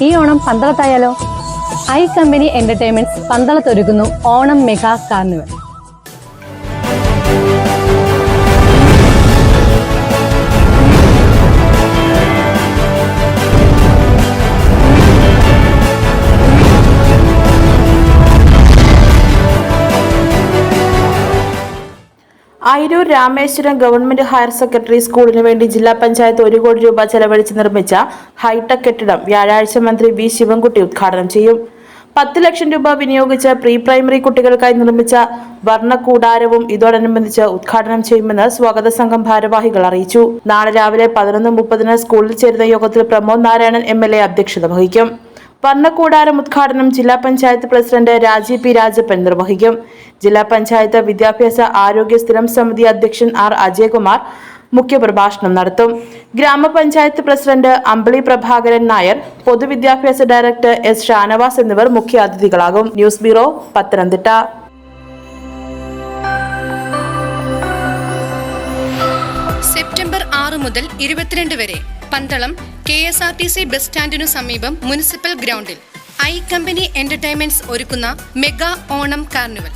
ഈ ഓണം പന്തളത്തായാലോ? I company entertainments പന്തളത്തൊരുക്കുന്നു Onam mega carnival. Ayiroor Rameswaram government higher secondary സ്കൂളിന് വേണ്ടി ജില്ലാ പഞ്ചായത്ത് ഒരു കോടി രൂപ ചെലവഴിച്ച് നിർമ്മിച്ച ഹൈടെക് കെട്ടിടം വ്യാഴാഴ്ച മന്ത്രി വി ശിവൻകുട്ടി ഉദ്ഘാടനം ചെയ്യും. പത്ത് ലക്ഷം രൂപ വിനിയോഗിച്ച പ്രീ പ്രൈമറി കുട്ടികൾക്കായി നിർമ്മിച്ച വർണകൂടാരവും ഇതോടനുബന്ധിച്ച് ഉദ്ഘാടനം ചെയ്യുമെന്ന് സ്വാഗത സംഘം ഭാരവാഹികൾ അറിയിച്ചു. നാളെ രാവിലെ പതിനൊന്ന് മുപ്പതിന് സ്കൂളിൽ ചേരുന്ന യോഗത്തിൽ പ്രമോദ് നാരായണൻ എം അധ്യക്ഷത വഹിക്കും. വർണക്കൂടാരം ഉദ്ഘാടനം ജില്ലാ പഞ്ചായത്ത് പ്രസിഡന്റ് രാജി പി രാജപ്പൻ നിർവഹിക്കും. ജില്ലാ പഞ്ചായത്ത് വിദ്യാഭ്യാസ ആരോഗ്യ സ്ഥിരം സമിതി അധ്യക്ഷൻ ആർ അജയകുമാർ മുഖ്യപ്രഭാഷണം നടത്തും. ഗ്രാമപഞ്ചായത്ത് പ്രസിഡന്റ് അമ്പിളി പ്രഭാകരൻ നായർ പൊതുവിദ്യാഭ്യാസ ഡയറക്ടർ എസ് ഷാനവാസ് എന്നിവർ മുഖ്യ അതിഥികളാകും ന്യൂസ് ബ്യൂറോ പത്തനംതിട്ട. സെപ്റ്റംബർ ആറ് മുതൽ ഇരുപത്തിരണ്ട് വരെ Pandalam K S R T C bus സ്റ്റാൻഡിനു സമീപം മുനിസിപ്പൽ ഗ്രൗണ്ടിൽ. ഐ കമ്പനി എന്റർടൈൻമെന്റ്സ് ഒരുക്കുന്ന മെഗാ ഓണം കാർണിവൽ.